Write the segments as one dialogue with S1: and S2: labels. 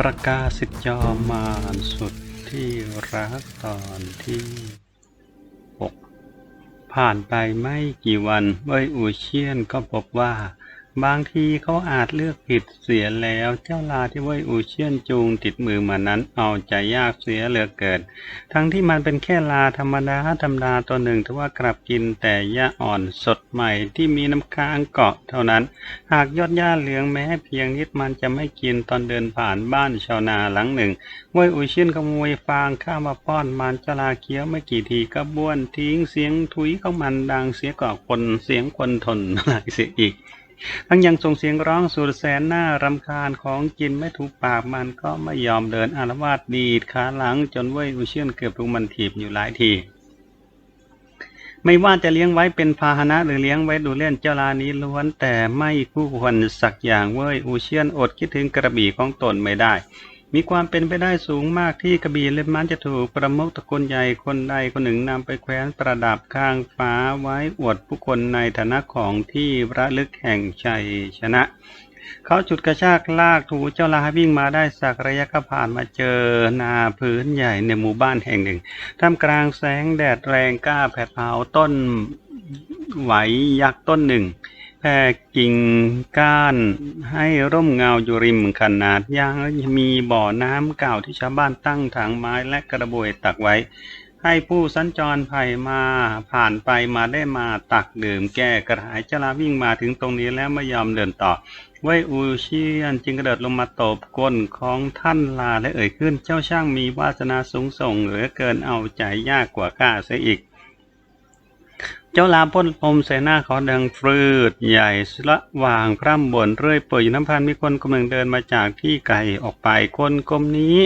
S1: ประกาศสิจอมานสุดที่รักตอนที่ 6 ผ่านไปไม่กี่วันเว่ยอูเชียนก็พบว่า บางทีเขาอาจเลือกผิดเสียแล้ว เจ้าลาที่เว่ยอูเชียนจูงติดมือมานั้นเอาใจยากเสียเหลือเกินทั้งที่มันเป็นแค่ลาธรรมดาธรรมดาตัวหนึ่งแต่ว่ากลับกินแต่หญ้าอ่อนสดใหม่ที่มีน้ำค้างเกาะเท่านั้น หากยอดหญ้าเหลืองแม้เพียงนิดมันจะไม่กินตอนเดินผ่านบ้านชาวนาหลังหนึ่งเว่ยอุเชียนขโมยฟางข้าวมาป้อนมันเจ้าลาเคี้ยวไม่กี่ทีก็บ้วนทิ้งเสียงทุยของมันดังเสียก่อคนเสียงคนทนอะไรเสียอีก ทั้งยังส่งเสียงร้องสุดแสนหน้ารำคาญของกินไม่ถูกปากมันก็ไม่ยอมเดินอารวาสดีดขาหลังจนเว่ยอุเชียนเกือบถูกมันถีบอยู่หลายทีไม่ว่าจะเลี้ยงไว้เป็นพาหนะหรือเลี้ยงไว้ดูเล่นเจ้าลานี้ล้วนแต่ไม่คู่ควรสักอย่างเว้ยอูเชียนอดคิดถึงกระบี่ของตนไม่ได้ มีความเป็นไปได้สูงมากที่กระบี่เล่มมันจะถูกประมุขตระกูลใหญ่คนใดคนหนึ่งนำไปแขวนประดับข้างฟ้าไว้อวดผู้คนในฐานะของที่ระลึกแห่งชัยชนะ เขาจุดกระชากลากถูเจ้าลาวิ่งมาได้สักระยะก็ผ่านมาเจอนาพื้นใหญ่ในหมู่บ้านแห่งหนึ่ง ท่ามกลางแสงแดดแรงกล้าแผดเผาต้นไหวยักษ์ต้นหนึ่ง แผ่กิ่งก้านให้ร่มเงาอยู่ริมขนาดยางและมีบ่อน้ำเก่าที่ชาวบ้านตั้งถังไม้และกระบวยตักไว้ ให้ผู้สัญจรไผ่มาผ่านไปมาได้มาตักดื่มแก้กระหายจลาวิ่งมาถึงตรงนี้แล้วไม่ยอมเดินต่อเว่ยอูเชียนจึงกระโดดลงมาตบก้นของท่านลาและเอ่ยขึ้น เจ้าช่างมีวาสนาสูงส่งเหลือเกินเอาใจยากกว่าข้าเสียอีก เจ้าลาพ่นลมใส่หน้าเขาดังฟืดใหญ่ละวางพร่ำบ่นเรื่อยเปื่อยู่น้ำพันมีคนกำลังเดินมาจากที่ไกลออกไปคนกลมนี้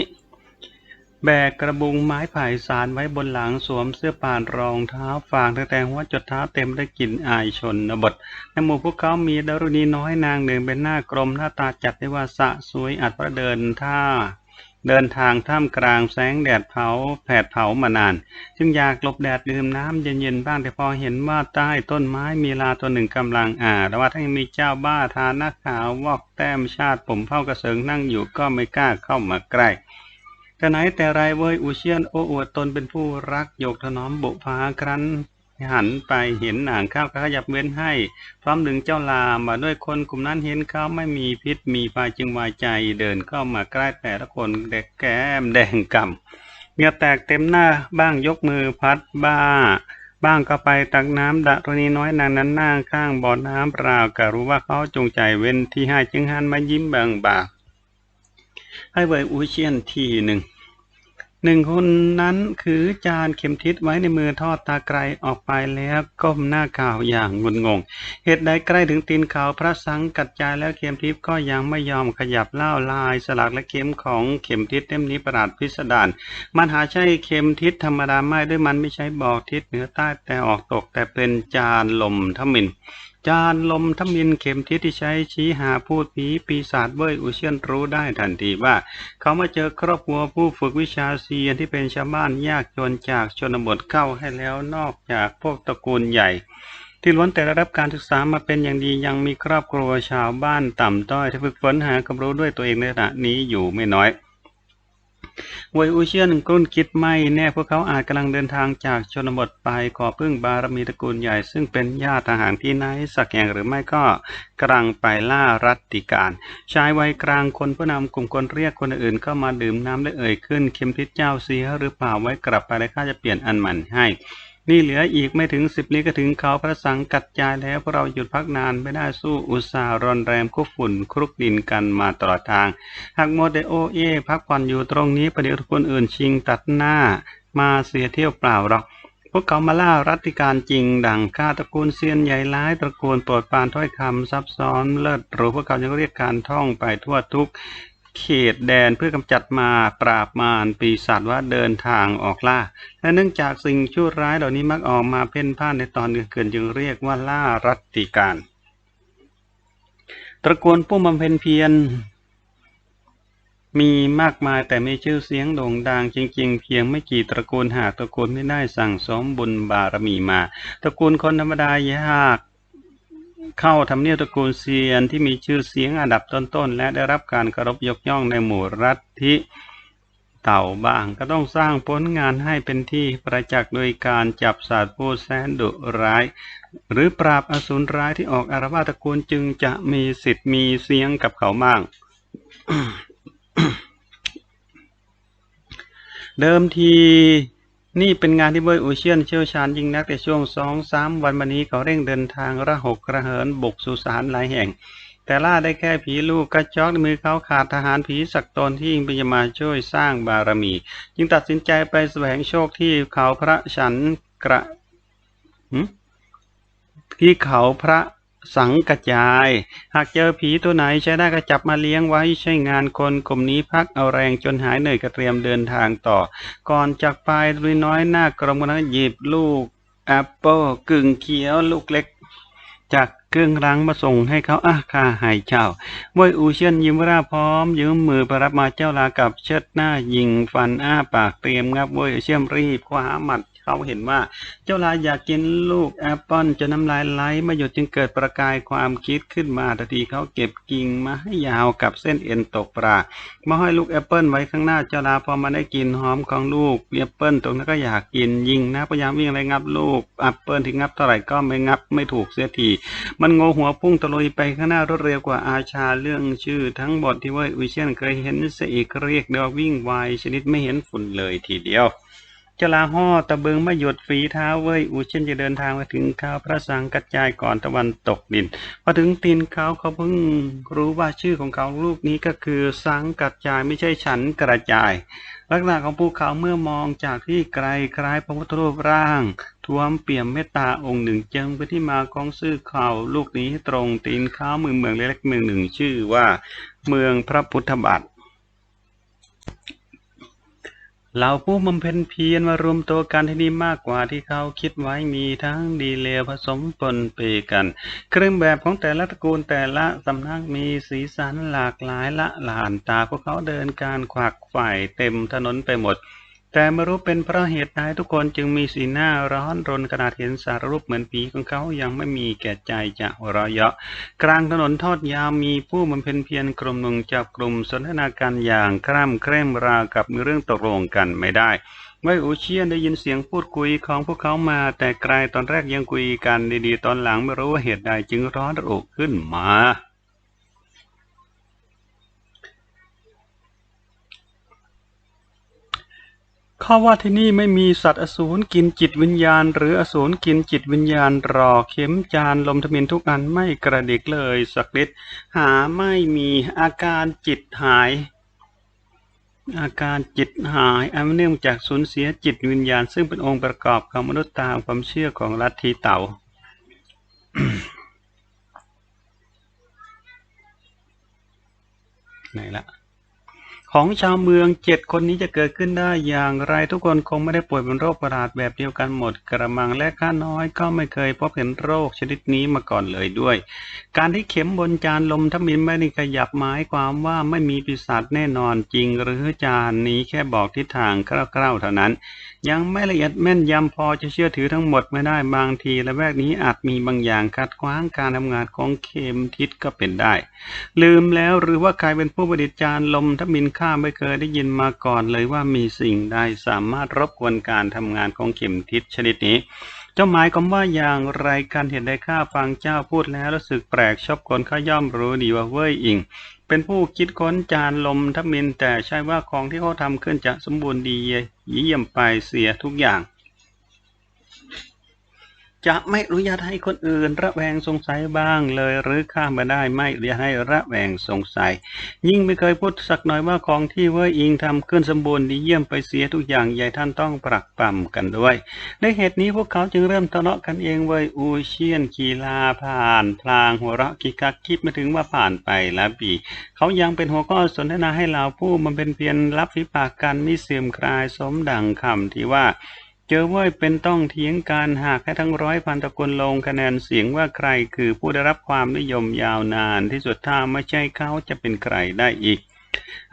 S1: แบกกระบุงไม้ไผ่สารไว้บนหลังสวมเสื้อป่านรองเท้าฟางตั้งแต่หัวจดเท้าเต็มด้วยกลิ่นอายชนบทในหมู่พวกเขามีดารุณีน้อยนางหนึ่งเป็นหน้ากลมหน้าตาจัดได้ว่าสะสวยอัดพระเดินท่า เดินทางท่ามกลางแสงแดดเผาแผดเผามานาน จึงอยากหลบแดดดื่มน้ำเย็นๆบ้างแต่พอเห็นว่าใต้ต้นไม้มีลาตัวหนึ่งกำลังอ่าแต่ว่าถ้ายังมีเจ้าบ้าทาหน้าขาววอกแต้มชาติผมเผากระเสิงนั่งอยู่ก็ไม่กล้าเข้ามาใกล้แต่ไหนแต่ไรเว้ยอูเชียนโอ้อวดตนเป็นผู้รักโยกถนอมบุพาครั้น หันไปเห็นหนางข้าวก็ขยับเว้นให้ พร้อมดึงเจ้าลามาด้วยคนกลุ่มนั้นเห็นเขาไม่มีพิษมีภัยจึงวายใจเดินเข้ามาใกล้แต่ละคนเด็กแก้มแดงกำเหงื่อแตกเต็มหน้าบ้างยกมือพัดบ้า บ้างก็ไปตักน้ำดะตัวนี้น้อยนางนั้นนั่งข้างบ่อน้ำเปล่าก็รู้ว่าเขาจงใจเว้นที่ให้จึงหันมายิ้มบิงบากให้เวยอูเชียนทีหนึ่ง หนึ่งคนนั้นคือจานเข็มทิศไว้ในมือทอดตาไกลออกไปแล้วก้มหน้าข่าวอย่างงุนงง เหตุใดใกล้ถึงตีนเขาพระสังกัดใจแล้วเข็มทิศก็ยังไม่ยอมขยับเล่าลายสลักและเข็มของเข็มทิศเล่มนี้ประหลาดพิสดารมันหาใช่เข็มทิศธรรมดาไม่ด้วยมันไม่ใช่บอกทิศเหนือใต้แต่ออกตกแต่เป็นจานลมทมิน จานลมทมินเข็มทิศที่ใช้ชี้หาพูดผีปีศาจเบ้ยอุเชียนรู้ได้ทันทีว่า เขามาเจอครอบครัวผู้ฝึกวิชาเซียนที่เป็นชาวบ้านยากจนจากชนบทเข้าให้แล้วนอกจากพวกตระกูลใหญ่ ที่ล้วนแต่ได้รับการศึกษามาเป็นอย่างดียังมีครอบครัวชาวบ้านต่ำต้อยที่ฝึกฝนหาความรู้ด้วยตัวเองในขณะนี้อยู่ไม่น้อย เวยอูเชียนกลุ้นคิดไม่แน่พวกเขาอาจกำลังเดินทางจากชนบทไปขอพึ่งบารมีตระกูลใหญ่ ซึ่งเป็นญาติทหารที่ไหนสักแห่งหรือไม่ก็กำลังไปล่ารัติการชายวัยกลางคนผู้นำกลุ่มคนเรียกคนอื่นเข้ามาดื่มน้ำได้เอ่ยขึ้น เข็มทิศเจ้าเสียหรือเปล่าไว้กลับไปและข้าจะเปลี่ยนอันใหม่ให้ นี่เหลืออีกไม่ถึงสิบลี้ก็ถึงเขาพระสังกัดจายแล้วพวกเราหยุดพักนานไม่ได้สู้อุตสาห์รอนแรมคุกฝุ่นครุกดินกันมาตลอดทาง หากโมเดโอเอ พักผ่อนอยู่ตรงนี้ประเดี๋ยวทุกคนอื่นชิงตัดหน้า มาเสียเที่ยวเปล่าหรอกพวกเขามาล่ารัตติการจริง ดังข้าตระกูลเซียนใหญ่ร้ายตระกูลโปรดปานถ้อยคำซับซ้อนเลิศหรูพวกเขายังเรียกการท่องไปทั่วทุก เขตแดนเพื่อกำจัดมาปราบมารปีศาจว่าเดินทางออกล่า และเนื่องจากสิ่งชั่วร้ายเหล่านี้มักออกมาเพ่นพ่านในตอนกลางคืนจึงเรียกว่าล่ารัตติการ ตระกูลผู้บำเพ็ญเพียรมีมากมายแต่มีชื่อเสียงโด่งดังจริง ๆ เพียงไม่กี่ตระกูลหากตระกูลไม่ได้สั่งสมบุญบารมีมา ตระกูลคนธรรมดายาก เข้าทำเนียบตระกูลเซียนที่มีชื่อเสียงอันดับต้นๆ และได้รับการเคารพยกย่องในหมู่รัฐที่เต่าบ้างก็ต้องสร้างผลงานให้เป็นที่ประจักษ์โดยการจับสัตว์ผู้แสนดุร้าย หรือปราบอสูรร้ายที่ออกอารวาตระกูลจึงจะมีสิทธิ์มีเสียงกับเขาบ้างเดิมที นี่เป็นงานที่เบยอูเชียนเชี่ยวชาญยิ่งนักแต่ช่วงสองสามวันมานี้เขาเร่งเดินทางระหกระเหินบุกสุสานหลายแห่ง แต่ล่าได้แค่ผีลูกกระจอกในมือเขาขาดทหารผีสักตนที่ยิงไปมาช่วยสร้างบารมี จึงตัดสินใจไปแสวงโชคที่เขาพระฉันกระที่เขาพระ สังกระจาย หากเจอผีตัวไหนใช้ได้ก็จับมาเลี้ยงไว้ใช้งานคนกลุ่มนี้พักเอาแรงจนหายเหนื่อยก็เตรียมเดินทางต่อ ก่อนจากไปดุยน้อยหน้ากรมนั้นหยิบลูกแอปเปิลกึ่งเขียวลูกเล็ก จากเครื่องรังมาส่งให้เขาอาค่าหายเจ้าเวยอูเชียนยิ้มร่าพร้อม ยืมมือไปรับมาเจ้าลากับเชิดหน้ายิงฟันอ้าปากเตรียมงับเวยอูเชียมรีบคว้าหมัด เขาเห็นว่า เจ้าลาอยากกินลูกแอปเปิลจนน้ำลายไหลไม่หยุดจึงเกิดประกายความคิดขึ้นมาทันทีเขาเก็บกิ่งมาให้ยาวกับเส้นเอ็นตกปลามาห้อยลูกแอปเปิลไว้ข้างหน้าเจ้าลาพอมาได้กินหอมของลูกแอปเปิลตรงนั้นก็อยากกินยิงนะพยายามวิ่งไล่งับลูกแอปเปิลที่งับเท่าไหร่ก็ไม่งับไม่ถูกเสียทีมันโงหัวพุ่งตะลุยไปข้างหน้ารวดเร็วกว่าอาชาเรื่องชื่อทั้งหมดที่ว่าวิเชียนเคยเห็นเสียอีกเรียกเดียวาวิ่งไวชนิดไม่เห็นฝุ่นเลยทีเดียว จลาห่อตะเบิงไม่หยดฝีเท้าเว้ยอูเช่นจะเดินทางมาถึงข้าวพระสังกัจจายก่อนตะวันตกดินพอถึงตีนเขาเขาเพิ่งรู้ว่าชื่อของเขาลูกนี้ก็คือสังกัจจายไม่ใช่ฉันกระจาย ลักษณะของภูเขาเมื่อมองจากที่ไกลคล้ายพระพุทธรูปร่างท้วมเปี่ยมเมตตาองค์หนึ่งจึงเป็นที่มาของชื่อเขาลูกนี้ตรงตีนเขาเมืองเมืองเล็กเมืองหนึ่งชื่อว่า เมืองพระพุทธบาท เหล่าผู้บำเพ็ญเพียรมารวมตัวกันที่นี่มากกว่าที่เขาคิดไว้มีทั้งดีเลวผสมปนเปกัน เครื่องแบบของแต่ละตระกูลแต่ละสำนักมีสีสันหลากหลายละหลานตาพวกเขาเดินการขวักไฝ่เต็มถนนไปหมด แต่ไม่รู้เป็นเพราะเหตุใดทุกคนจึงมีสีหน้าร้อนรนขนาดเห็นสารรูปเหมือนผีของเขายังไม่มีแก่ใจจะหัวเราะเยาะกลางถนนทอดยาวมีผู้บำเพ็ญเพียรกลุ่มหนึ่งจับกลุ่มสนทนาการอย่างคร่ำเคร่งราวกับมีเรื่องตกลงกันไม่ได้เมื่ออูเชียนได้ยินเสียงพูดคุยของพวกเขามา แต่ไกลตอนแรกยังคุยกันดีๆ ตอนหลังไม่รู้ว่าเหตุใดจึงร้อนระอุขึ้นมา ข้าว่าที่นี่ไม่มีสัตว์อสูรกินจิตวิญญาณ หรืออสูรกินจิตวิญญาณรอเข็มจานลมทมินทุกอันไม่กระดิกเลยสักนิดหาไม่มีอาการจิตหาย อาการจิตหายอันเนื่องจากสูญเสียจิตวิญญาณ ซึ่งเป็นองค์ประกอบของมนุษย์ตามความเชื่อของลัทธิเต่าไหนละ ของชาวเมืองเจ็ดคนนี้จะเกิดขึ้นได้อย่างไรทุกคนคงไม่ได้ป่วยเป็นโรคประหลาดแบบเดียวกันหมดกระมังและข้าน้อยก็ไม่เคยพบเห็นโรคชนิดนี้มาก่อนเลยด้วย การที่เข็มบนจานลมทมินไม่ได้ขยับหมายความว่าไม่มีปีศาจแน่นอนจริงหรือจานนี้แค่บอกทิศทางคร่าวๆเท่านั้นยังไม่ละเอียดแม่นยำพอจะเชื่อถือทั้งหมดไม่ได้บางทีและแวกนี้อาจมีบางอย่างขัดขวางการทำงานของเข็มทิศก็เป็นได้ ลืมแล้วหรือว่าใครเป็นผู้ประดิษฐ์จานลมทัมินข้าไม่เคยได้ยินมาก่อนเลยว่ามีสิ่งใดสามารถรบกวนการทำงานของเข็มทิศชนิดนี้เจ้าหมายความว่าอย่างไรกันเห็นได้ข้าฟังเจ้าพูดแล้วรู้สึกแปลกชอบคนข้าย่อมรู้ดีว่าเว้ยอิง เป็นผู้คิดค้นจานลมทมินแต่ใช่ว่าของที่เขาทำขึ้นจะสมบูรณ์ดีเยี่ยมไปเสียทุกอย่าง จะไม่อนุญาตให้คนอื่น ระแวงสงสัยบ้างเลย หรือข้ามมาได้ไม่อนุญาตให้ระแวงสงสัย ยิ่งไม่เคยพูดสักหน่อยว่าของที่เว่ยอิงทำขึ้นสมบูรณ์ดีเยี่ยมไปเสียทุกอย่างใหญ่ท่านต้องปรักปรำกันด้วยด้วยเหตุนี้พวกเขาจึงเริ่มทะเลาะกันเองเว่ยอูเชียนกีฬาผ่าน พลางหัวเราะกิกักคิดมาถึงว่าผ่านไปแล้วปีเขายังเป็นหัวข้อสนทนาให้เราผู้มันเป็นเพียงรับฟิปากกันมิเสื่อมคลายสมดังคำที่ว่า เจอเว้ยเป็นต้องเถียงการหากให้ทั้งร้อยพันตะกลลงคะแนนเสียงว่าใครคือผู้ได้รับความนิยมยาวนานที่สุดถ้าไม่ใช่เขาจะเป็นใครได้อีก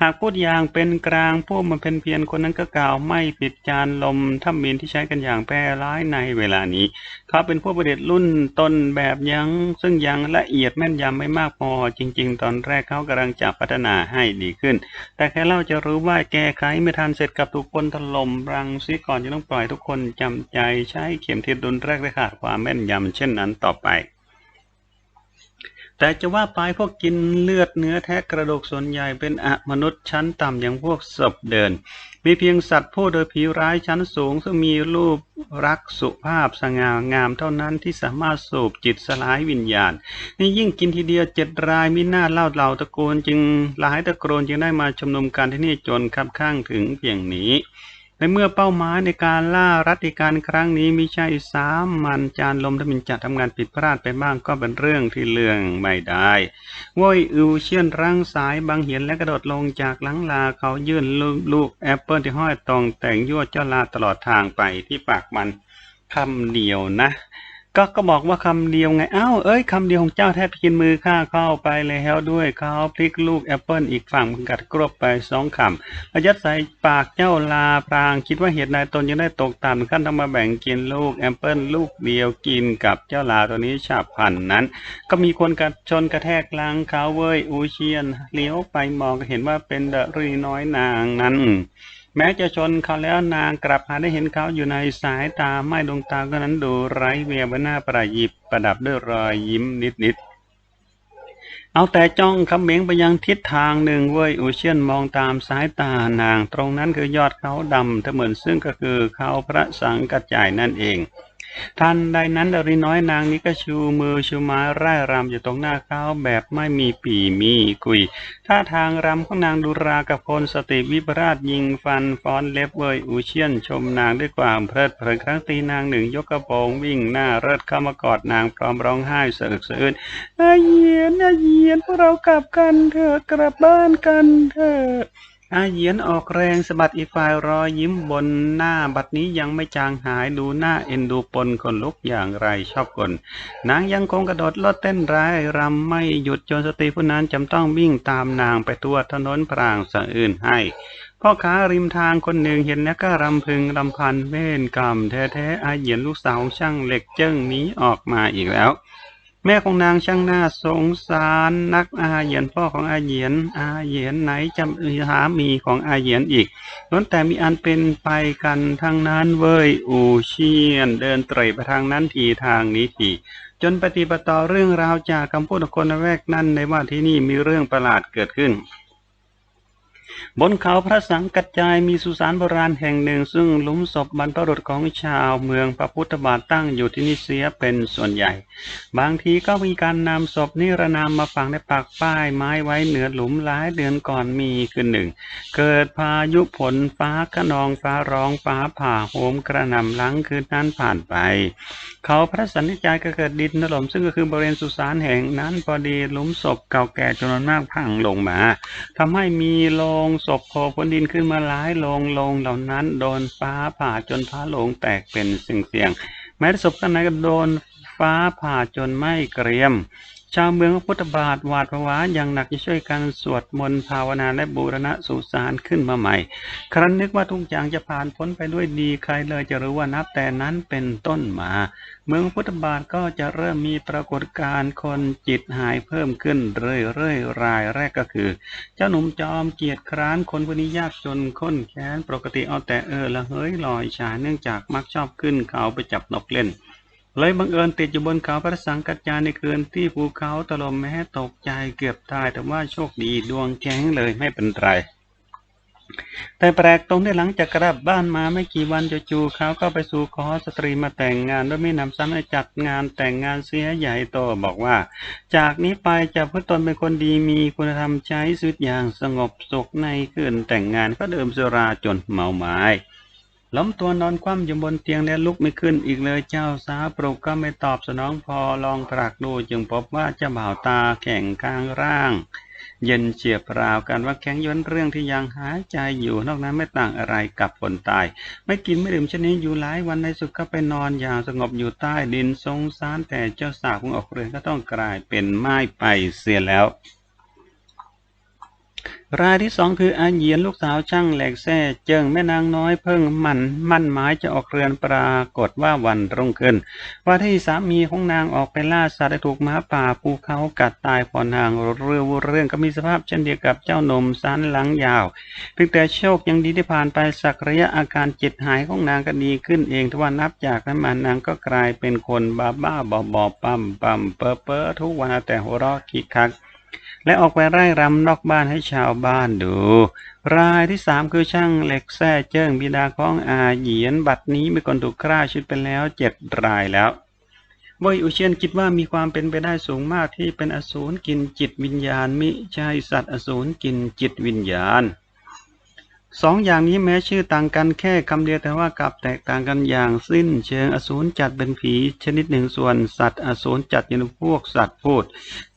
S1: หากพูดอย่างเป็นกลางผู้มันเป็นเพียรคนนั้นก็กล่าวไม่ปิดจานลมถ้ามินที่ใช้กันอย่างแพร่ร้ายในเวลานี้ เขาเป็นผู้ประดิษฐ์รุ่นต้นแบบยังซึ่งยังละเอียดแม่นยำไม่มากพอ จริง ๆ ตอนแรกเขากำลังจะพัฒนาให้ดีขึ้น แต่แค่เราจะรู้ว่าแก้ไขไม่ทันเสร็จกับถูกคนถล่มรังซิก่อนจะต้องปล่อยทุกคนจำใจใช้เข็มทิศดุลแรกได้ขาดความแม่นยำเช่นนั้นต่อไป แต่จะว่าไปพวกกินเลือดเนื้อแท้กระดูกส่วนใหญ่เป็นอมนุษย์ชั้นต่ำอย่างพวกศพเดิน มีเพียงสัตว์ผู้โดยผิวร้ายชั้นสูง ซึ่งมีรูปรักสุภาพสง่างามเท่านั้นที่สามารถสูบจิตสลายวิญญาณนี่ยิ่งกินทีเดียวเจ็ดรายมีหน้าเล่าเหล่าตะโกนจึงหลายตะโกนจึงได้มาชุมนุมกันที่นี่จนคับข้างถึงเพียงนี้ ในเมื่อเป้าหมายในการล่ารัติการครั้งนี้มิใช่สามมันจานลมถ้ามินจัดทำงานผิดพลาดไปบ้างก็เป็นเรื่องที่เลื่องไม่ได้โว้ยอิวเชี่ยนร่างสายบางเหียนและกระโดดลงจากหลังลาเขายื่นลูกลูกแอปเปิลที่ห้อยตรงแต่งยั่วเจ้าลาตลอดทางไปที่ปากมันคำเดียวนะ ก็ก็บอกว่าคำเดียวไงอ้าวเอ้ยคำเดียวของเจ้าแทบกินมือข้าเข้าไปแล้วด้วยเขาพลิกลูกแอปเปิลอีกฝั่งกัดกรบไปสองคำแล้วยัดใส่ปากเจ้าลาพรางคิดว่าเหตุใดตนยังได้ตกต่ำขั้นต้องมาแบ่งกินลูกแอปเปิลลูกเดียวกินกับเจ้าลาตัวนี้ฉับพันนั้น ก็มีคนกัดชนกระแทกหลังเขาเว้ยอูเชียนเลี้ยวไปมองก็เห็นว่าเป็นเดรีน้อยนางนั้น แม้จะชนเขาแล้วนางกลับหาได้เห็นเขาอยู่ในสายตาไม่ดวงตาก็นั้นดูไร้เวียบนหน้าประยิบประดับด้วยรอยยิ้มนิดๆ เอาแต่จ้องคำเมงไปยังทิศทางหนึ่งเว้ยอูเชียนมองตามสายตานางตรงนั้นคือยอดเขาดำเหมือนซึ่งก็คือเขาพระสังกัจจายนั่นเอง ทันใดนั้นดาริน้อยนางนี้ก็ชูมือชูไม้ร่ายรำอยู่ตรงหน้าเขาแบบไม่มีปีมีกุยท่าทางรำของนางดุรากพลสติวิปราชยิงฟันฟ้อนเล็บเวยอูเชียนชมนางด้วยความเพลิดเพลินครั้งตีนางหนึ่งยกกระโปรงวิ่งหน้าเริดเข้ามากอดนางพร้อมร้องไห้สะอึกสะอื้นอาเยียนอาเยียนพวกเรากลับกันเถอะกลับบ้านกันเถอะ อาเยียนออกแรงสะบัดอีกฝ่ายรอยยิ้มบนหน้าบัดนี้ยังไม่จางหายดูหน้าเอ็นดูปนคนลุกอย่างไรชอบกลนางยังคงกระโดดลดเต้นร้ายรำไม่หยุดจนสตรีผู้นั้นจำต้องวิ่งตามนางไปทั่วถนนพรางสะอื่นให้พ่อค้าริมทางคนหนึ่งเห็นแล้วก็รำพึงรำพันเว้นกรรมแท้ๆอาเหยียนลูกสาวช่างเหล็กเจิ้งนี้ออกมาอีกแล้ว แม่ของนางช่างน่าสงสารนักอาเหยียนพ่อของอาเหยียนอาเหยียนไหนจำหามีของอาเหยียนอีกล้นแต่มีอันเป็นไปกันทั้งนั้นเว้ยอูเชียน เดินเตร่ไปทางนั้นทีทางนี้ทีจนปฏิปต่อเรื่องราวจากคำพูดของคนแรกนั่นในว่าที่นี่มีเรื่องประหลาดเกิดขึ้น บนเขาพระสังกัจจายมีสุสานโบราณแห่งหนึ่ง ซึ่งหลุมศพบรรพบุรุษของชาวเมืองพระพุทธบาทตั้งอยู่ที่นี่เสียเป็นส่วนใหญ่ บางทีก็มีการนำศพนิรนามมาฝังในปากป้ายไม้ไว้เหนือหลุมหลายเดือนก่อนมีคืนหนึ่ง เกิดพายุฝนฟ้าขนองฟ้าร้องฟ้าผ่าโหมกระหน่ำหลังคืนนั้นผ่านไป เขาพระสันนิจายก็เกิดดินถล่มซึ่งก็คือบริเวณสุสานแห่งนั้นพอดีหลุมศพเก่าแก่จำนวนมากพังลงมาทำให้มีโลงงศพโผล่พ้นดินขึ้นมาหลายโลงโลงเหล่านั้น โดนฟ้าผ่าจนฟ้าโลงแตกเป็นเสียงๆแม้ศพข้างในก็โดนฟ้าผ่าจนไม่เกรียม ชาวเมืองพุทธบาทหวาดผวาอย่างหนักจะช่วยกันสวดมนต์ภาวนาและบูรณะสุสานขึ้นมาใหม่ ครั้นนึกว่าทุกอย่างจะผ่านพ้นไปด้วยดีใครเลยจะรู้ว่านับแต่นั้นเป็นต้นมา เมืองพุทธบาทก็จะเริ่มมีปรากฏการณ์คนจิตหายเพิ่มขึ้นเรื่อยๆรายแรกก็คือ เจ้าหนุ่มจอมเกียรติคร้านคนคนนี้ยากจนข้นแค้นปกติเอาแต่เออละเฮ้ยลอยชาเนื่องจากมักชอบขึ้นเขาไปจับนกเล่น เลยบังเอิญติดอยู่บนเขาพระสังกัจจาในคืนที่ภูเขาถล่มแม้ตกใจเกือบตายแต่ว่าโชคดีดวงแข็งเลยไม่เป็นไร แต่แปลกตรงที่หลังจากกลับบ้านมาไม่กี่วันจู่ๆเขาก็ไปสู่ขอสตรีมาแต่งงานโดยไม่นำซ้ำให้จัดงานแต่งงานเสียใหญ่โตบอกว่า จากนี้ไปจะพื่อตนเป็นคนดีมีคุณธรรมใช้ชีวิตอย่างสงบสุขในคืนแต่งงานก็เดื่มสุราจนเมาไมา้ ล้มตัวนอนคว่ำอยู่บนเตียงและลุกไม่ขึ้นอีกเลยเจ้าสาปลุกก็ไม่ตอบสนองพอลองตรักดูจึงพบว่าเจ้าบ่าวตาแข็งกลางร่าง เย็นเฉียบราวกันว่าแข็งย้อนเรื่องที่ยังหายใจอยู่นอกนั้นไม่ต่างอะไรกับคนตาย ไม่กินไม่ดื่มชนิดอยู่หลายวันในสุดก็ไปนอนอย่างสงบอยู่ใต้ดินสงสารแต่เจ้าสาวของออกเรือนก็ต้องกลายเป็นไม้ไปเสียแล้ว รายที่สองคืออาเหยียนลูกสาวช่างแหลกแซ่เจิงแม่นางน้อยเพิ่งมันมั่นหมายจะออกเรือนปรากฏว่าวันรุ่งขึ้น ว่าที่สามีของนางออกไปล่าสัตว์ได้ถูกหมาป่าปูเขากัดตายพอนางเรือวเรื่องก็มีสภาพเช่นเดียวกับเจ้านมสันหลังยาว เพียงแต่โชคยังดีที่ผ่านไปสักระยะอาการจิตหายของนางก็ดีขึ้นเองทว่านับจากนั้นมานางก็กลายเป็นคนบ้าบ้าบอบอปั๊มปั๊มเปอเปอทุกวันแต่หัวเราะคิกคัก และออกไปไร่รำนอกบ้านให้ชาวบ้านดู รายที่สามคือช่างเหล็กแท้เจิ้งบิดาของอาเหยียนบัดนี้มีคนถูกฆ่าชีวิตไปแล้วเจ็ดรายแล้วเว่ยอุเชียนคิดว่ามีความเป็นไปได้สูงมากที่เป็นอสูรกินจิตวิญญาณมิใช่สัตว์อสูรกินจิตวิญญาณสองอย่างนี้แม้ชื่อต่างกันแค่คำเดียวแต่ว่ากลับแตกต่างกันอย่างสิ้นเชิงอสูรจัดเป็นผีชนิดหนึ่งส่วนสัตว์อสูรจัดอยู่ในพวกสัตว์พูด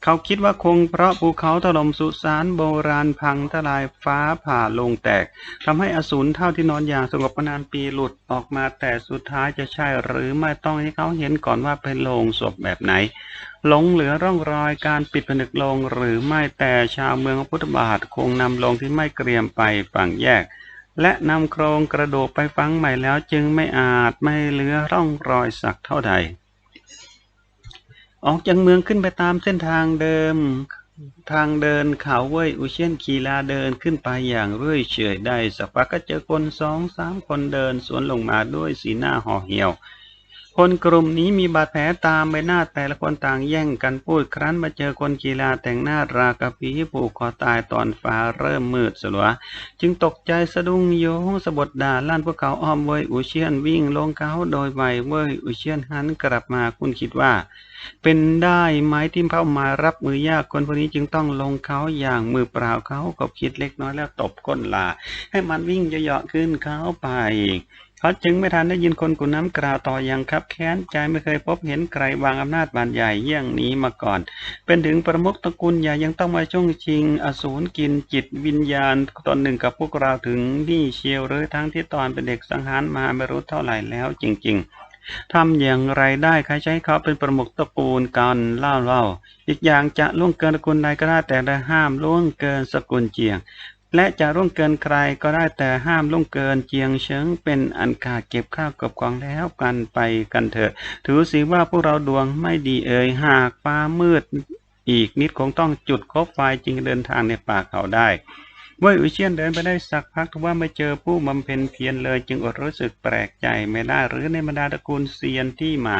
S1: เขาคิดว่าคงเพราะภูเขาถล่มสุสานโบราณพังทลายฟ้าผ่าลงแตกทำให้อสูรเท่าที่นอนอย่างสงบมานานปีหลุดออกมาแต่สุดท้ายจะใช่หรือไม่ต้องให้เขาเห็นก่อนว่าเป็นโลงศพแบบไหนหลงเหลือร่องรอยการปิดผนึกลงหรือไม่แต่ชาวเมืองพุทธบาทคงนำลงที่ไม่เกรียมไปฝั่งแยก และนำโครงกระโดูกไปฝังใหม่แล้วจึงไม่อาจไม่เหลือร่องรอยสักเท่าใด ออกจากเมืองขึ้นไปตามเส้นทางเดิม ทางเดินเขาเว่ยอุเชียนคีลาเดินขึ้นไปอย่างเรื่อยเฉยได้สักพักก็เจอคนสองสามคนเดินสวนลงมาด้วยสีหน้าห่อเหี่ยว คนกลุ่มนี้มีบาดแผลตามใบหน้าแต่ละคนต่างแย่งกันพูดครั้นมาเจอคนกีฬาแต่งหน้ารากะพีผูกคอตายตอนฟ้าเริ่มมืดสลัวจึงตกใจสะดุ้งโยงสะบดด่าลั่นพวกเขาอ้อมเว่ยอุเชียนวิ่งลงเขาโดยไวเว่ยอุเชียนหันกลับมาคุณคิดว่า เป็นได้ไหมที่เป้ามารับมือยากคนพวกนี้จึงต้องลงเขาอย่างมือเปล่าเขาก็คิดเล็กน้อยแล้วตบก้นลา ให้มันวิ่งเหยาะขึ้นเขาไปเขาจึงไม่ทันได้ยินคนกุนน้ำกล่าวต่ออย่างครับแค้นใจไม่เคยพบเห็นใครวางอำนาจบานใหญ่เยี่ยงนี้มาก่อน เป็นถึงประมุขตระกูลใหญ่ยังต้องมาช่วงชิง อสูรกินจิตวิญญาณตนหนึ่งกับพวกเราถึงนี่เชียวหรือทั้งที่ตอนเป็นเด็กสังหารมาไม่รู้เท่าไหร่แล้วจริง ๆ ทำอย่างไรได้ใครใช้เขาเป็นประมุขตระกูลกันเล่าเล่า อีกอย่างจะล่วงเกินตระกูลใดก็ได้แต่ห้ามล่วงเกินสกุลเจียง และจะร่วงเกินใครก็ได้แต่ห้ามล่วงเกินเจียงเฉิงเป็นอันขาดเก็บข้าวกับของแล้วกันไปกันเถอะ ถือสิว่าพวกเราดวงไม่ดีเอ่ยหากฟ้ามืดอีกนิดคงต้องจุดคบไฟจึงเดินทางในป่าเขาได้ ว่ยอุเชียนเดินไปได้สักพักทว่าไม่เจอผู้บำเพ็ญเพียรเลย จึงอดรู้สึกแปลกใจไม่ได้หรือในบรรดาตระกูลเซียนที่มา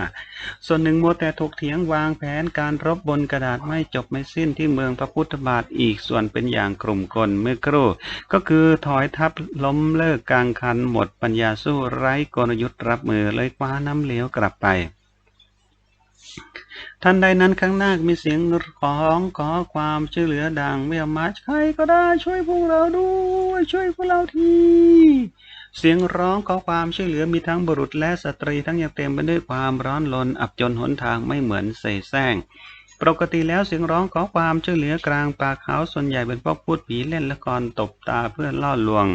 S1: ส่วนหนึ่งมัวแต่ถกเถียงวางแผนการรบบนกระดาษไม่จบไม่สิ้นที่เมืองพระพุทธบาทอีกส่วนเป็นอย่างกลุ่มคนเมื่อครู่ ก็คือถอยทับล้มเลิกกลางคันหมดปัญญาสู้ไร้กลยุทธ์รับมือเลยคว้าน้ำเหลวกลับไป ทันใดนั้นข้างหน้ามีเสียงของขอความช่วยเหลือดังเมียมาใครก็ได้ช่วยพวกเราด้วย ช่วยพวกเราที เสียงร้องขอความช่วยเหลือมีทั้งบุรุษและสตรีทั้งยังเต็มไปด้วยความร้อนรนอับจนหนทางไม่เหมือนเสแสร้ง ปกติแล้วเสียงร้องขอความช่วยเหลือกลางป่าเขาส่วนใหญ่เป็นพวกพูดผีเล่นละครตบตาเพื่อล่อลวง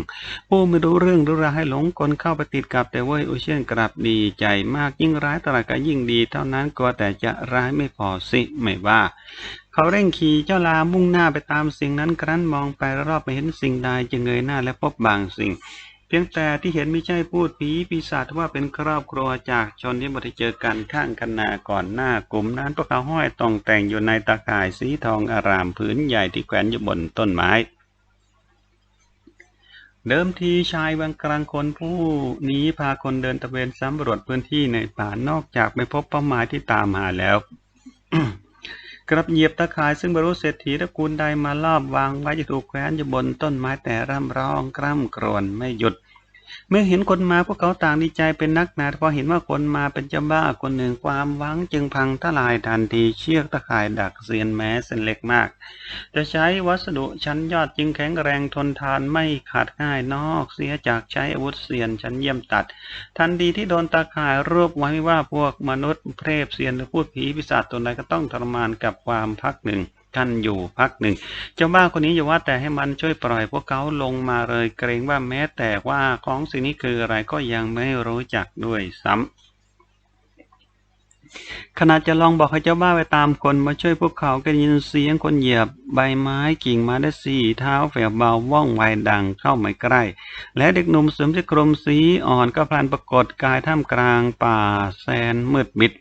S1: ผู้ไม่รู้เรื่องรู้ราวให้หลงกลเข้าไปติดกับแต่เว้ยอุเชียนกลับดีใจมากยิ่งร้ายตลาดก็ยิ่งดี เท่านั้นก็แต่จะร้ายไม่พอสิไม่ว่าเขาเร่งขี่เจ้าลามุ่งหน้าไปตามสิ่งนั้นครั้นมองไปรอบไม่เห็นสิ่งใดจึงเงยหน้าและพบบางสิ่ง พียงแต่ที่เห็นไม่ใช่พูดผีปีศาจว่าเป็นครอบครัวจากชนที่มาได้เจอกันข้างกันนาก่อนหน้ากลุ่มนั้นพวกเขาห้อยตองแต่งอยู่ในตาข่ายสีทองอารามผืนใหญ่ที่แขวนอยู่บนต้นไม้ เดิมทีชายวังกลางคนผู้นี้พาคนเดินตะเวนสำรวจพื้นที่ในป่านอกจากไม่พบเป้าหมายที่ตามหาแล้ว กลับเหยียบตะข่ายซึ่งบรรลุเศรษฐีตระกูลใดมาลอบวางไว้จะถูกแขวนอยู่บนต้นไม้แต่ร่ำร้องกร่ำกรวนไม่หยุด เมื่อเห็นคนมาพวกเขาต่างดีใจเป็นนักหนาพอเห็นว่าคนมาเป็นจ้าบ้าคนหนึ่งความหวังจึงพังทลายทันทีเชือกตะข่ายดักเสียนแม้เส้นเล็กมาก จะใช้วัสดุชั้นยอดจึงแข็งแรงทนทานไม่ขาดง่ายนอกเสียจากใช้อาวุธเสียนชั้นเยี่ยมตัด ทันทีที่โดนตาข่ายรวบไว้ว่าพวกมนุษย์เพศเสียนหรือพูดผีปีศาจตัวใดก็ต้องทรมานกับความพักหนึ่ง กันอยู่พักหนึ่ง เจ้าบ้าคนนี้อย่าว่าแต่ให้มันช่วยปล่อยพวกเขาลงมาเลยเกรงว่าแม้แต่ว่าของสิ่งนี้คืออะไรก็ยังไม่รู้จักด้วยซ้ำขณะจะลองบอกให้เจ้าบ้าไปตามคนมาช่วยพวกเขาก็ได้ยินเสียงคนเหยียบใบไม้กิ่งไมาได้สี่เท้าแฝวเบาว่องไวดังเข้ามาใกล้ และเด็กหนุ่มสวมเสื้อกรมสีอ่อนก็พลันปรากฏกายท่ามกลางป่าแสนมืดมิด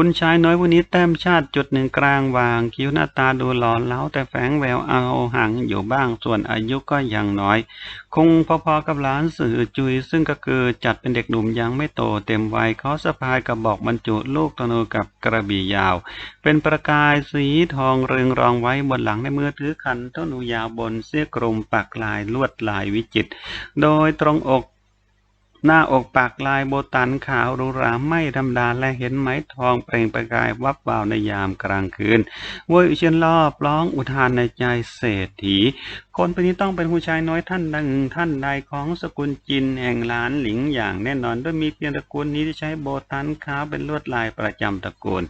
S1: คุณชายน้อยวันนี้แต้มชาติจุดหนึ่งกลางวาง คิ้วหน้าตาดูหล่อเหลาแต่แฝงแววเอาหังอยู่บ้างส่วนอายุก็ยังน้อย คงพอๆกับหลานสื่อจุย ซึ่งก็คือจัดเป็นเด็กหนุ่มยังไม่โตเต็มวัยเขาสะพายกระบอกบรรจุลูกธนูกับกระบี่ยาว เป็นประกายสีทองเรืองรองไว้บนหลังในมือถือคันธนูยาวบนเสื้อกรมปักลายลวดลายวิจิตรโดยตรงอก หน้าอกปากลายโบตันขาวหรูหราไม่ธรรมดาและเห็นไหมทองเปล่งประกายวับวาวในยามกลางคืนเวยอุเชียนรอบร้องอุทานในใจเศรษฐี คนคนนี้ต้องเป็นผู้ชายน้อยท่านดังท่านใดของสกุลจินแห่งหลานหลิงอย่างแน่นอนด้วยมีเพียงตระกูลนี้ที่ใช้โบตันขาวเป็นลวดลายประจำตระกูล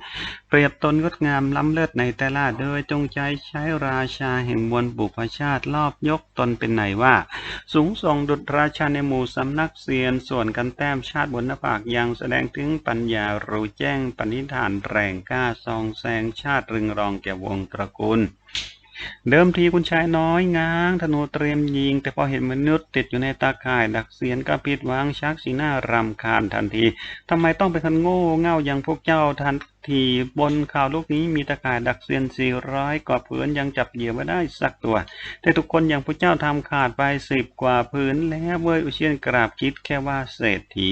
S1: เปรียบตนงดงามล้ำเลิศในแต่ละโดยจงใจใช้ราชาแห่งมวลบุพชาติรอบยกตนเป็นไหนว่า สูงส่งดุจราชาในหมู่สำนักเซียนส่วนกันแต้มชาติบนหน้าผากยังแสดงถึงปัญญารู้แจ้งปณิธานแรงกล้าซองแซงชาติรึงรองแก่วงตระกูล เดิมทีคุณชายน้อยง้างธนูเตรียมยิง แต่พอเห็นมนุษย์ติดอยู่ในตาข่าย ดักเสียนก็ผิดหวังชักสีหน้ารำคาญทันทีทำไมต้องเป็นคนโง่เง่าอย่างพวกเจ้าทันทีบนข่าวลูกนี้มีตาข่ายดักเสียนสี่ร้อยกว่าผืนยังจับเหยื่อไม่ได้สักตัว แต่ทุกคนอย่างพวกเจ้าทำขาดไปสิบกว่าผืนแล้วเว้ยอุเชียนกราบคิดแค่ว่าเศรษฐี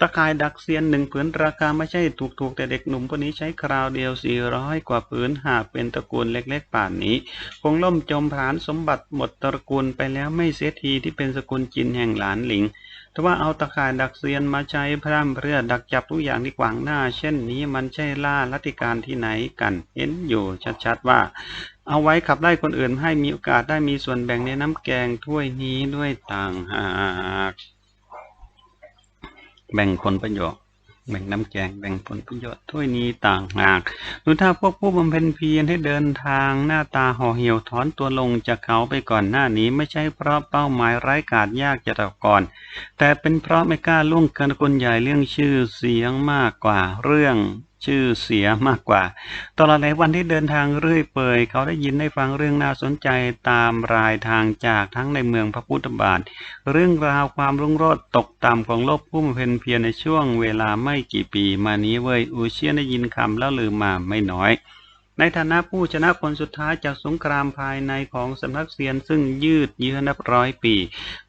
S1: ตะข่ายดักเซียนหนึ่งผืนราคาไม่ใช่ถูกๆ แต่เด็กหนุ่มคนนี้ใช้คราวเดียวสี่ร้อยกว่าผืนหากเป็นตระกูลเล็กๆ ป่านนี้ คงล่มจมผานสมบัติหมดตระกูลไปแล้วไม่เสียทีที่เป็นสกุลจินแห่งหลานหลิง แต่ว่าเอาตะข่ายดักเซียนมาใช้พร่ำเพรื่อดักจับทุกอย่างที่ขวางหน้า เช่นนี้มันใช่ล่าลัติการที่ไหนกัน เห็นอยู่ชัดๆว่า เอาไว้ขับไล่คนอื่นให้มีโอกาสได้มีส่วนแบ่งในน้ำแกงถ้วยนี้ด้วยต่างหาก แบ่งผลประโยชน์ แบ่งน้ำแกงแบ่งผลประโยชน์ถ้วยนี้ต่างหากดูถ้าพวกผู้บำเพ็ญเพียรให้เดินทางหน้าตาห่อเหี่ยวถอนตัวลงจากเขาไปก่อนหน้านี้ไม่ใช่เพราะเป้าหมายไร้กาดยากจะตะก่อน แต่เป็นเพราะไม่กล้าล่วงเกินคนใหญ่เรื่องชื่อเสียงมากกว่าเรื่องชื่อเสียมากกว่า ตลอดหลายวันที่เดินทางเรื่อยเปื่อยเขาได้ยินได้ฟังเรื่องน่าสนใจตามรายทางจากทั้งในเมืองพระพุทธบาท เรื่องราวความรุ่งโรจน์ตกต่ำของโลกผู้บำเพ็ญเพียรในช่วงเวลาไม่กี่ปีมานี้เว้ยอูเชียนได้ยินคำแล้วลืมมาไม่น้อยในฐานะผู้ชนะผลสุดท้ายจากสงครามภายในของสำนักเซียนซึ่งยืดเยื้อนับร้อยปี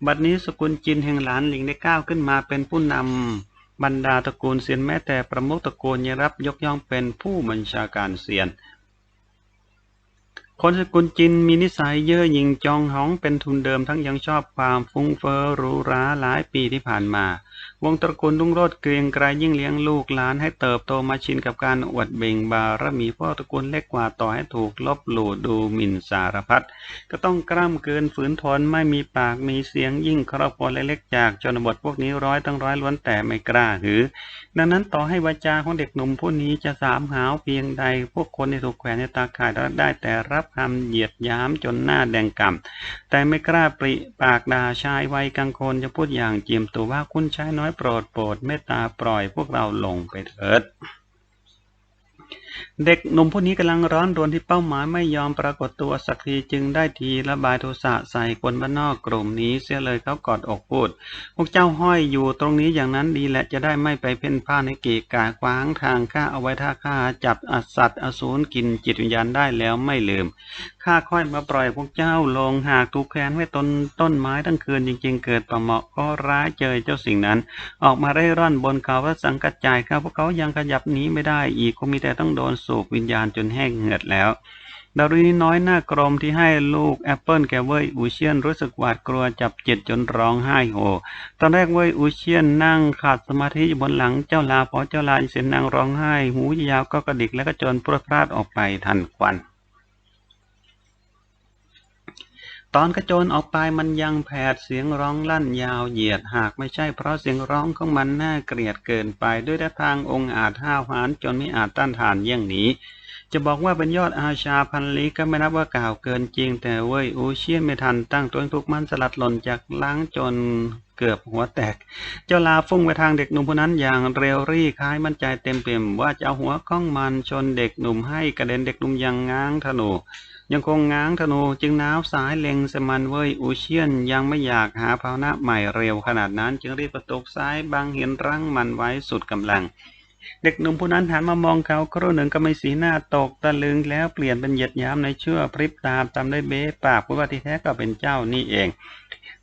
S1: บัดนี้สกุลจินแห่งหลานหลิงได้ก้าวขึ้นมาเป็นผู้นำ บรรดาตระกูลเซียนแม้แต่ประมุขตระกูลยังรับยกย่องเป็นผู้บัญชาการเซียน คนสกุลจินมีนิสัยเย่อหยิ่งจองห้องเป็นทุนเดิมทั้งยังชอบความฟุ้งเฟ้อหรูหราหลายปีที่ผ่านมา วงตระกูลรุ่งโรจน์เกรียงไกรยิ่งเลี้ยงลูกหลานให้เติบโตมาชินกับการอวดเบ่งบารมีพ่อตระกูลเล็กกว่าต่อให้ถูกลบหลู่ดูหมิ่นสารพัดก็ต้องกล้ำเกินฝืนทนไม่มีปากมีเสียงยิ่งครอบครัวเล็กๆจากชนบทพวกนี้ร้อยตั้งร้อยล้วนแต่ไม่กล้าหือ ดังนั้นต่อให้วาจาของเด็กหนุ่มผู้นี้จะสามหาวเพียงใด พวกคนที่ถูกแขวนในตาข่ายได้แต่รับคำเหยียดยามจนหน้าแดงก่ำแต่ไม่กล้าปริปากด่าชายวัยกลางคนจะพูดอย่างเจียมตัวว่าคุณชายน้อยโปรดโปรดเมตตาปล่อยพวกเราลงไปเถิด เด็กหนุ่มผู้นี้กำลังร้อนรนที่เป้าหมายไม่ยอมปรากฏตัวสักทีจึงได้ทีระบายโทสะใส่คนบ้านนอกกลุ่มนี้เสียเลยเขากอดอกพูด พวกเจ้าห้อยอยู่ตรงนี้อย่างนั้นดีและจะได้ไม่ไปเพ่นพ่านในเกะกะขวางทางข้าเอาไว้ถ้าข้าจับอสัตว์อสูรกินจิตวิญญาณได้แล้วไม่ลืมข้าค่อยมาปล่อยพวกเจ้าลงหากถูกแขวนไว้ต้นต้นไม้ทั้งคืนจริง ๆ เกิดประเหมาะก็ร้ายเจอเจ้าสิ่งนั้น ออกมาเร่ร่อนบนเขาพระสังกัดจ่ายข้าพวกเขายังขยับหนีไม่ได้อีกคงมีแต่ต้องโดนสูบวิญญาณจนแห้งเหือดแล้วดารุณีน้อยหน้ากรมที่ให้ลูกแอปเปิลแกเว่ยอูเชียนรู้สึกหวาดกลัวจับจิตจนร้องไห้โฮตอนแรกเว่ยอูเชียนนั่งขาดสมาธิอยู่บนหลังเจ้าลาพอเจ้าลาเสียงนางร้องไห้ หูยาวก็กระดิกแล้วก็จนพรวดพลาดออกไปทันควัน ตอนกระโจนออกไปมันยังแผดเสียงร้องลั่นยาวเหยียดหากไม่ใช่เพราะเสียงร้องของมันน่าเกลียดเกินไปด้วยท่าทางองค์อาจห้าวหาญจนไม่อาจต้านทานเยี่ยงนี้ จะบอกว่าเป็นยอดอาชาพันลีก็ไม่นับว่ากล่าวเกินจริง แต่เว้ยอูเชียนไม่ทันตั้งตัวทุกมันสลัดหล่นจากล้างจนเกือบหัวแตก เจ้าลาฟุ้งไปทางเด็กหนุ่มผู้นั้นอย่างเร็วรี่คล้ายมั่นใจเต็มเปี่ยมว่าจะเอาหัวข้องมันชนเด็กหนุ่มให้กระเด็นเด็กหนุ่มยังง้างธนู ยังคงง้างธนูจึงน้าวสายเล็งสมันเว้ยอูเชียนยังไม่อยากหาภาวนะใหม่เร็วขนาดนั้น จึงรีบประตกซ้ายบังเห็นรังมันไว้สุดกำลัง เด็กหนุ่มผู้นั้นหันมามองเขาครู่หนึ่งก็ไม่สีหน้าตกตะลึงแล้วเปลี่ยนเป็นเหยียดย้ำในเชื่อพริบตาตามด้วยเบ้ปากว่าที่แท้ก็เป็นเจ้านี่เอง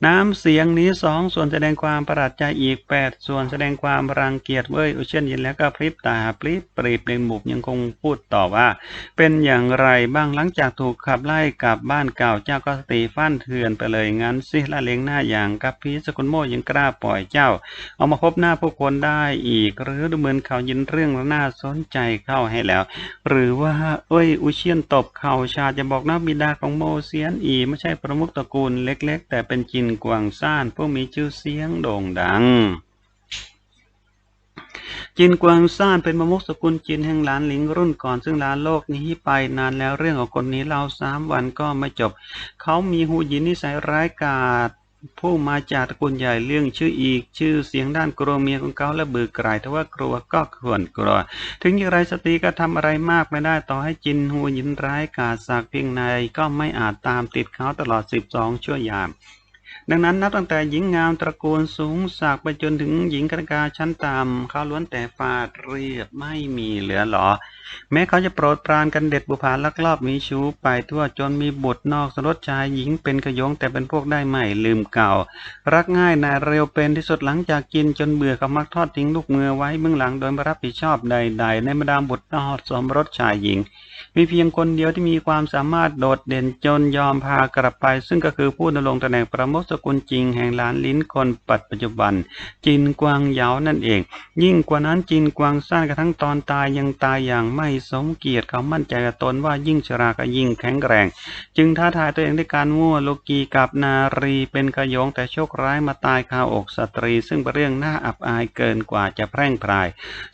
S1: น้ำเสียงนี้สองส่วนแสดงความประหลาดใจอีกแปดส่วนแสดงความรังเกียจเว้ยอุเชนยินแล้วก็พริบตาปริบปรีบเป็นบุบยังคงพูดต่อว่า เป็นอย่างไรบ้างหลังจากถูกขับไล่กลับบ้านเก่าเจ้าก็สติฟั่นเถื่อนไปเลยงั้นสิละเลงหน้าอย่างกับพีสกุลโมยังกล้าปล่อยเจ้า เอามาพบหน้าผู้คนได้อีก หรือดูเหมือนเขายินเรื่องน่าสนใจเข้าให้แล้ว หรือว่าเอ้ยอุเชียนตบเข่าชาจะบอกนะบิดาของโมเซียนอี ไม่ใช่ประมุขตระกูลเล็ก ๆ แต่เป็นจินกวางซ่านผู้มีชื่อเสียงโด่งดัง จินกวางซ่านเป็นประมุขสกุลจินแห่งหลานหลิงรุ่นก่อนซึ่งลาโลกนี้ไปนานแล้วเรื่องของคนนี้เราสามวันก็ไม่จบ เขามีหูยินนิสัยร้ายกาจผู้มาจากตระกูลใหญ่เรื่องชื่ออีก ชื่อเสียงด้านกลัวเมียของเขาและเบื่อกลแต่ว่ากลัวก็ควรกลัวถึงอย่างไรสตรีก็ทำอะไรมากไม่ได้ต่อให้จินหูยินร้ายกาจสากเพียงในก็ไม่อาจตามติดเขาตลอด12ชั่วยาม ดังนั้นนับตั้งแต่หญิงงามตระกูลสูงสากไปจนถึงหญิงกระกาชั้นต่ำเขาล้วนแต่ฟาดเรียบไม่มีเหลือหรอ แม้เขาจะโปรดปรานกันเด็ดบุพาลักลอบมีชู้ไปทั่วจนมีบุตรนอกสมรสชายหญิงเป็นขยงแต่เป็นพวกได้ใหม่ลืมเก่า รักง่ายนายเร็วเป็นที่สุดหลังจากกินจนเบื่อเขามักทอดทิ้งลูกเมือไว้เบื้องหลังโดยไม่รับผิดชอบใด ๆ ในบรรดาบุตรนอกสมรสชายหญิงมีเพียงคนเดียวที่มีความสามารถโดดเด่นจนยอมพากลับไป ซึ่งก็คือผู้ดำรงตำแหน่งประมุขสกุลจริงแห่งหลานลิ้นคนปัจจุบัน จินกวางเยาวนั่นเอง ยิ่งกว่านั้นจินกวางซ่านกระทั่งตอนตายยังตายอย่างไม่สมเกียรติเขามั่นใจกับตนว่ายิ่งชราก็ยิ่งแข็งแรง จึงท้าทายตัวเองด้วยการมั่วโลกีกับนารีเป็นขยงแต่โชคร้ายมาตายคาอกสตรี ซึ่งเป็นเรื่องน่าอับอายเกินกว่าจะแพร่งพราย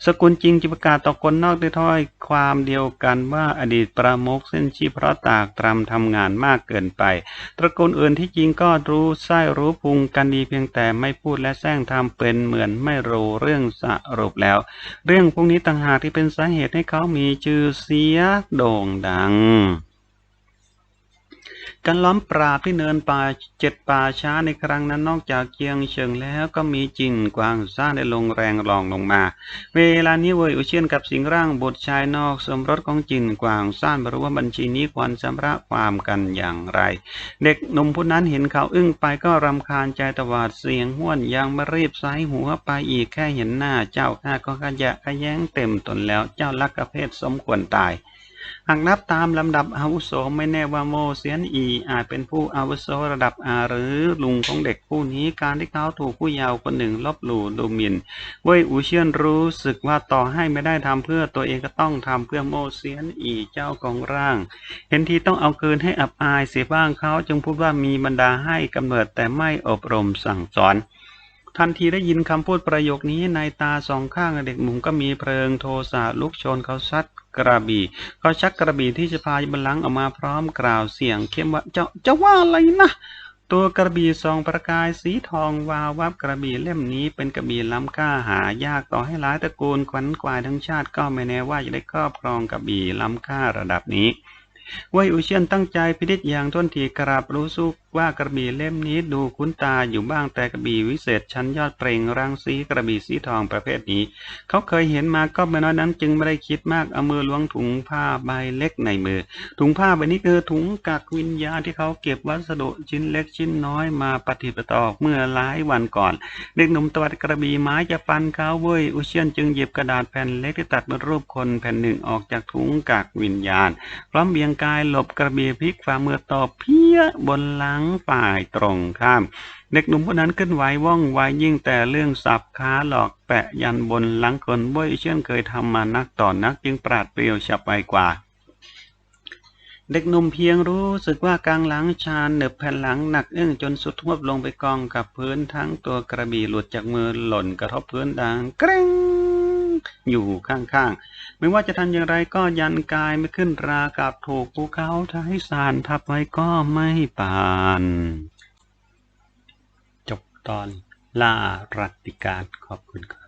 S1: สกุลจริงจิประกาศต่อคนนอกด้วยถ้อยความเดียวกันว่าอดีตประมุขเส้นชีพเพราะตากตรำทำงานมากเกินไป ตระกูลอื่นที่จริงก็รู้ไส้รู้พุงกันดีเพียงแต่ไม่พูดและแซงทำเป็นเหมือนไม่รู้เรื่องสรุปแล้ว เรื่องพวกนี้ต่างหากที่เป็นสาเหตุให้เขามีชื่อเสียงโด่งดัง การล้อมปราบที่เนินป่าเจ็ดป่าช้าในครั้งนั้นนอกจากเคียงเชิงแล้วก็มีจินกวางซ่านได้ลงแรงรองลงมา เวลานี้เวยอุเชียนกับสิงร่างบุตรชายนอกสมรสของจินกวางซ่านไม่รู้ว่าบัญชีนี้ควรชำระความกันอย่างไร เด็กหนุ่มผู้นั้นเห็นเขาอึ้งไปก็รำคาญใจตวาดเสียงห้วนยังม่รีบสายหัวไปอีกแค่เห็นหน้าเจ้าข้าก็ขยะขยงเต็มตนแล้วเจ้าลักกระเพศสมควรตาย หากนับตามลำดับอาวุโสไม่แน่ว่าโมเซียนอีอาจเป็นผู้อาวุโสระดับอาหรือลุงของเด็กผู้นี้การที่เขาถูกผู้ยาวคนหนึ่งลบหลู่ดูหมิ่นเว่ยอูเชียนรู้สึกว่าต่อให้ไม่ได้ทำเพื่อตัวเองก็ต้องทำเพื่อโมเซียนอีเจ้าของร่าง เห็นทีต้องเอาคืนให้อับอายเสียบ้างเขาจึงพูดว่ามีบรรดาให้กำเนิดแต่ไม่อบรมสั่งสอน ทันทีได้ยินคำพูดประโยคนี้ในตาสองข้างเด็กหนุ่มก็มีเพลิงโทสะลุกโชนเขาซัดกระบี่เขาชักกระบี่ที่จะพายบัลลังออกมาพร้อมกล่าวเสียงเข้มว่าเจ้าจ้าว่าอะไรนะตัวกระบี่สองประกายสีทองวาววับกระบี่เล่มนี้เป็นกระบี่ล้ำค่าหายากต่อให้หลายตระกูลขวัญกวายทั้งชาติก็ไม่แน่ว่าจะได้ครอบครองกระบี่ล้ำค่าระดับนี้เว่ยอุเชียนตั้งใจพิจิตอย่างต้นทีกราบรู้สุก ว่ากระบี่เล่มนี้ดูคุ้นตาอยู่บ้างแต่กระบี่วิเศษชั้นยอดเปล่งรังสีกระบี่สีทองประเภทนี้ เขาเคยเห็นมาก็ไม่น้อยนั้นจึงไม่ได้คิดมากเอามือล้วงถุงผ้าใบเล็กในมือ ถุงผ้าใบนี้คือถุงกักวิญญาณที่เขาเก็บวัสดุชิ้นเล็กชิ้นน้อยมาปฏิปต่อเมื่อหลายวันก่อนเด็กหนุ่มตวัดกระบี่ไม้จะฟันเขาเว้ยอุเชียนจึงหยิบกระดาษแผ่นเล็กที่ตัดเป็นรูปคนแผ่นหนึ่งออกจากถุงกักวิญญาณพร้อมเบียงกายหลบกระบี่พลิกฝ่ามือตอบเพี้ยบนลังฝ่ายตรงข้าม เด็กหนุ่มผู้นั้นขึ้นไหวว่องไวยิ่งแต่เรื่องสับขาหลอกแปะยันบนหลังคนบ้ยเช่นเคยทำมานักต่อนักจึงปราดเปรียวฉับไปกว่าเด็กหนุ่มเพียงรู้สึกว่ากลางหลังชาเหนืบแผ่นหลังหนักอึ้งจนสุดทวบลงไปกองกับพื้นทั้งตัวกระบี่หลุดจากมือหล่นกระทบพื้นดังกรง อยู่ข้างๆ ไม่ว่าจะทำอย่างไรก็ยันกายไม่ขึ้นรากับถูกภูเขาท้ายสานทับไว้ก็ไม่ปาน จบตอนล่ารัตติการขอบคุณครับ